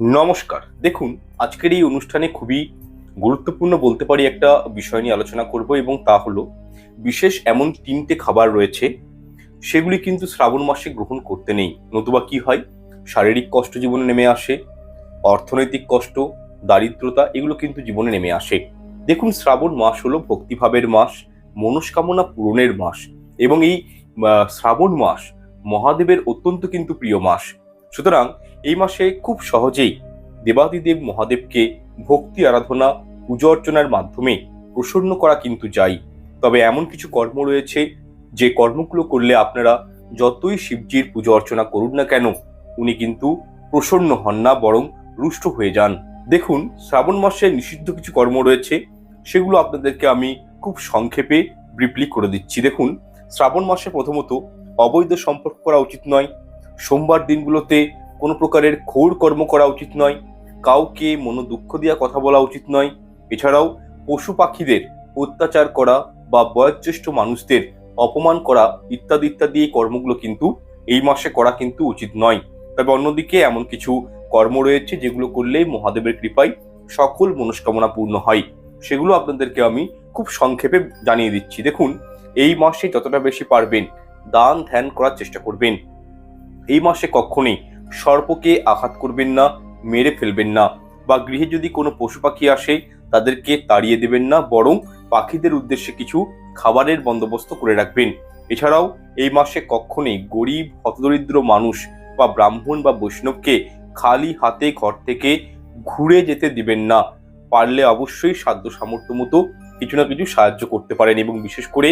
নমস্কার। দেখুন, আজকের এই অনুষ্ঠানে খুবই গুরুত্বপূর্ণ বলতে পারি একটা বিষয় নিয়ে আলোচনা করব এবং তা হলো, বিশেষ এমন তিনটে খাবার রয়েছে, সেগুলি কিন্তু শ্রাবণ মাসে গ্রহণ করতে নেই, নতুবা কি হয়? শারীরিক কষ্ট জীবনে নেমে আসে, অর্থনৈতিক কষ্ট, দারিদ্রতা, এগুলো কিন্তু জীবনে নেমে আসে। দেখুন, শ্রাবণ মাস হলো ভক্তিভাবের মাস, মনস্কামনা পূরণের মাস, এবং এই শ্রাবণ মাস মহাদেবের অত্যন্ত কিন্তু প্রিয় মাস। সুতরাং এই মাসে খুব সহজেই দেবাদিদেব মহাদেবকে ভক্তি আরাধনা, পুজো অর্চনার মাধ্যমে প্রসন্ন করা কিন্তু যায়। তবে এমন কিছু কর্ম রয়েছে, যে কর্মগুলো করলে আপনারা যতই শিবজির পুজো অর্চনা করুন না কেন, উনি কিন্তু প্রসন্ন হন না, বরং রুষ্ট হয়ে যান। দেখুন, শ্রাবণ মাসে নিষিদ্ধ কিছু কর্ম রয়েছে, সেগুলো আপনাদেরকে আমি খুব সংক্ষেপে ব্রিফলি করে দিচ্ছি। দেখুন, শ্রাবণ মাসে প্রথমত অবৈধ সম্পর্ক করা উচিত নয়। সোমবার দিনগুলোতে কোনো প্রকারের ঘোর কর্ম করা উচিত নয়, কাউকে মনো দুঃখ দিয়া কথা বলা উচিত নয়। এছাড়াও পশু পাখিদের অত্যাচার করা বা বয়োজ্যেষ্ঠ মানুষদের অপমান করা ইত্যাদি ইত্যাদি এই কর্মগুলো কিন্তু এই মাসে করা কিন্তু উচিত নয়। তবে অন্যদিকে এমন কিছু কর্ম রয়েছে যেগুলো করলে মহাদেবের কৃপায় সকল মনস্কামনা পূর্ণ হয়। সেগুলো আপনাদেরকে আমি খুব সংক্ষেপে জানিয়ে দিচ্ছি। দেখুন, এই মাসে যতটা বেশি পারবেন দান ধ্যান করার চেষ্টা করবেন। এই মাসে কখনোই সর্পকে আঘাত করবেন না, মেরে ফেলবেন না বা গৃহে যদি কোনো পশু পাখি আসে, তাদেরকে তাড়িয়ে দেবেন না, বরং পাখিদের উদ্দেশ্যে কিছু খাবারের বন্দোবস্ত করে রাখবেন। এছাড়াও এই মাসে কখনোই গরিব, হতদরিদ্র মানুষ বা ব্রাহ্মণ বা বৈষ্ণবকে খালি হাতে ঘর থেকে ঘুরে যেতে দিবেন না। পারলে অবশ্যই সাধ্য সামর্থ্য মতো কিছু না কিছু সাহায্য করতে পারেন এবং বিশেষ করে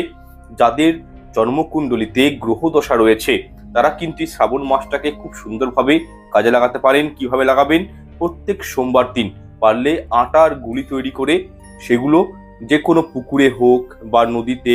যাদের জন্মকুণ্ডলিতে গ্রহদশা রয়েছে তারা কিন্তু এই শ্রাবণ মাসটাকে খুব সুন্দরভাবে কাজে লাগাতে পারেন। কীভাবে লাগাবেন? প্রত্যেক সোমবার দিন পারলে আটার গুলি তৈরি করে সেগুলো যে কোনো পুকুরে হোক বা নদীতে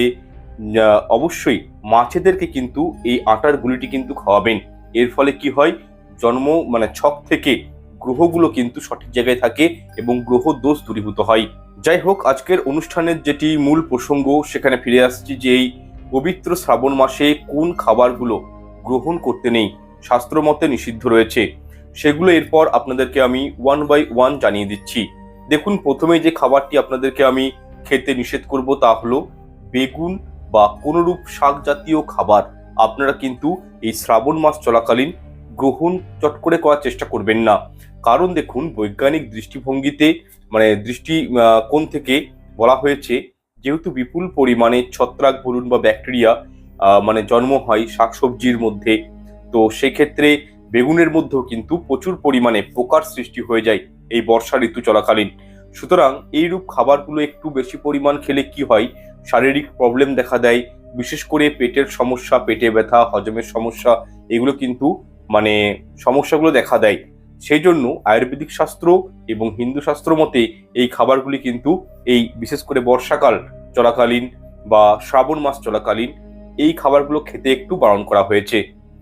অবশ্যই মাছেদেরকে কিন্তু এই আটার গুলিটি কিন্তু খাওয়াবেন। এর ফলে কি হয়? জন্ম মানে ছক থেকে গ্রহগুলো কিন্তু সঠিক জায়গায় থাকে এবং গ্রহ দোষ দূরীভূত হয়। যাই হোক, আজকের অনুষ্ঠানের যেটি মূল প্রসঙ্গ, সেখানে ফিরে আসছি যে এই পবিত্র শ্রাবণ মাসে কোন খাবারগুলো গ্রহণ করতে নেই। শাস্ত্র মতে নিষিদ্ধ রয়েছে। সেগুলো এরপর আপনাদেরকে আমি ওয়ান বাই ওয়ান জানিয়ে দিচ্ছি। দেখুন, প্রথমে যে খাবারটি আপনাদেরকে আমি খেতে নিষেধ করব তা হলো বেগুন বা কোনরূপ শাক জাতীয় খাবার। আপনারা কিন্তু এই শ্রাবণ মাস চলাকালীন গ্রহণ চট করে করার চেষ্টা করবেন না। কারণ দেখুন, বৈজ্ঞানিক দৃষ্টিভঙ্গিতে মানে দৃষ্টি কোণ থেকে বলা হয়েছে, যেহেতু বিপুল পরিমাণে ছত্রাক বলুন বা ব্যাকটেরিয়া মানে জন্ম হয় শাকসবজির মধ্যে। তো সেক্ষেত্রে বেগুনের মধ্যেও কিন্তু প্রচুর পরিমাণে পোকার সৃষ্টি হয়ে যায় এই বর্ষা ঋতু চলাকালীন। সুতরাং এইরূপ খাবারগুলো একটু বেশি পরিমাণ খেলে কি হয়? শারীরিক প্রবলেম দেখা দেয়, বিশেষ করে পেটের সমস্যা, পেটে ব্যথা, হজমের সমস্যা, এগুলো কিন্তু মানে সমস্যাগুলো দেখা দেয়। সেই জন্য আয়ুর্বেদিক শাস্ত্র এবং হিন্দু শাস্ত্র মতে এই খাবারগুলি কিন্তু এই বিশেষ করে বর্ষাকাল চলাকালীন বা শ্রাবণ মাস চলাকালীন এই খাবারগুলো খেতে একটু বারণ করা হয়েছে।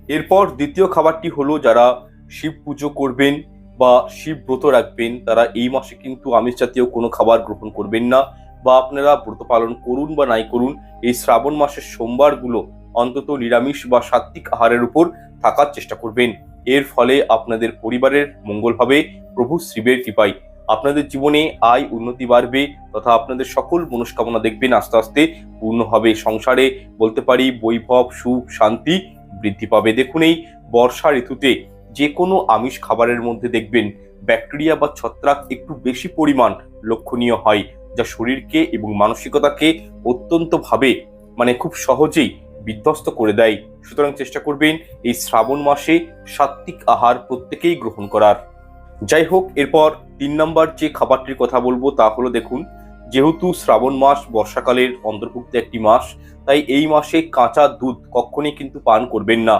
এরপর দ্বিতীয় খাবারটি হলো যারা শিব পুজো করবেন বা শিব ব্রত রাখবেন, তারা এই মাসে কিন্তু আমিষ জাতীয় কোনো খাবার গ্রহণ করবেন না বা আপনারা ব্রত পালন করুন বা নাই করুন, এই শ্রাবণ মাসের সোমবারগুলো অন্তত নিরামিষ বা সাত্বিক আহারের উপর থাকার চেষ্টা করবেন। এর ফলে আপনাদের পরিবারের মঙ্গল হবে, প্রভু শিবের কৃপায়। আপনাদের জীবনে আয় উন্নতি বাড়বে তথা আপনাদের সকল মনস্কামনা দেখবেন আস্তে আস্তে পূর্ণ হবে। সংসারে বলতে পারি বৈভব, সুখ, শান্তি বৃদ্ধি পাবে। দেখুন এই বর্ষা ঋতুতে যে কোনো আমিষ খাবারের মধ্যে দেখবেন ব্যাকটেরিয়া বা ছত্রাক একটু বেশি পরিমাণ লক্ষণীয় হয়, যা শরীরকে এবং মানসিকতাকে অত্যন্তভাবে মানে খুব সহজেই বিধ্বস্ত করে দেয়। সুতরাং চেষ্টা করবেন এই শ্রাবণ মাসে সাত্বিক আহার প্রত্যেকেই গ্রহণ করার। যাই হোক, এরপর তিন নম্বর যে খাবারটির কথা বলব তা হলো দেখুন, যেহেতু শ্রাবণ মাস বর্ষাকালের অন্তর্ভুক্ত একটি মাস, তাই এই মাসে কাঁচা দুধ কখনই কিন্তু পান করবেন না।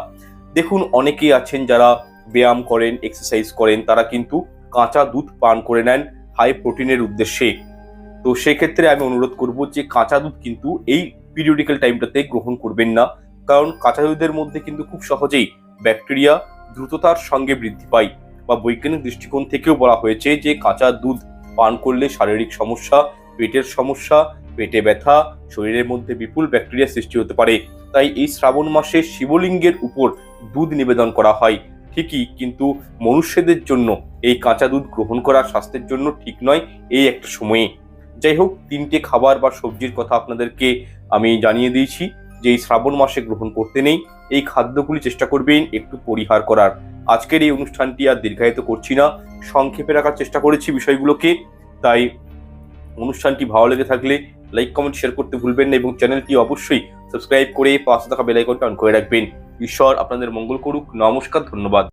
দেখুন, অনেকেই আছেন যারা ব্যায়াম করেন এক্সারসাইজ করেন, তারা কিন্তু কাঁচা দুধ পান করে নেন হাই প্রোটিনের উদ্দেশ্যে। তো সেক্ষেত্রে আমি অনুরোধ করব যে কাঁচা দুধ কিন্তু এই পিরিয়ডিক্যাল টাইমটাতে গ্রহণ করবেন না, কারণ কাঁচা দুধের মধ্যে কিন্তু খুব সহজেই ব্যাকটেরিয়া দ্রুততার সঙ্গে বৃদ্ধি পায়। বা বৈজ্ঞানিক দৃষ্টিকোণ থেকেও বলা হয়েছে যে কাঁচা দুধ পান করলে শারীরিক সমস্যা, পেটের সমস্যা, পেটে ব্যথা, শরীরের মধ্যে বিপুল ব্যাকটেরিয়া সৃষ্টি হতে পারে। তাই এই শ্রাবণ মাসে শিবলিঙ্গের উপর দুধ নিবেদন করা হয়। ঠিকই, কিন্তু মনুষ্যদের জন্য এই কাঁচা দুধ গ্রহণ করা স্বাস্থ্যের জন্য ঠিক নয় এই একটা সময়ে। যাই হোক, তিনটে খাবার বা সবজির কথা আপনাদেরকে আমি জানিয়ে দিয়েছি যে এই শ্রাবণ মাসে গ্রহণ করতে নেই। এই খাদ্যগুলি চেষ্টা করবেন একটু পরিহার করার। আজকের এই অনুষ্ঠানটি আর দীর্ঘায়িত করছি না। সংক্ষেপে রাখার চেষ্টা করেছি বিষয়গুলোকে। তাই অনুষ্ঠানটি ভালো লেগে থাকলে লাইক, কমেন্ট, শেয়ার করতে ভুলবেন না এবং চ্যানেলটি অবশ্যই সাবস্ক্রাইব করে পাশে থাকা বেলাইকনটা অন করে রাখবেন। ঈশ্বর আপনাদের মঙ্গল করুক। নমস্কার, ধন্যবাদ।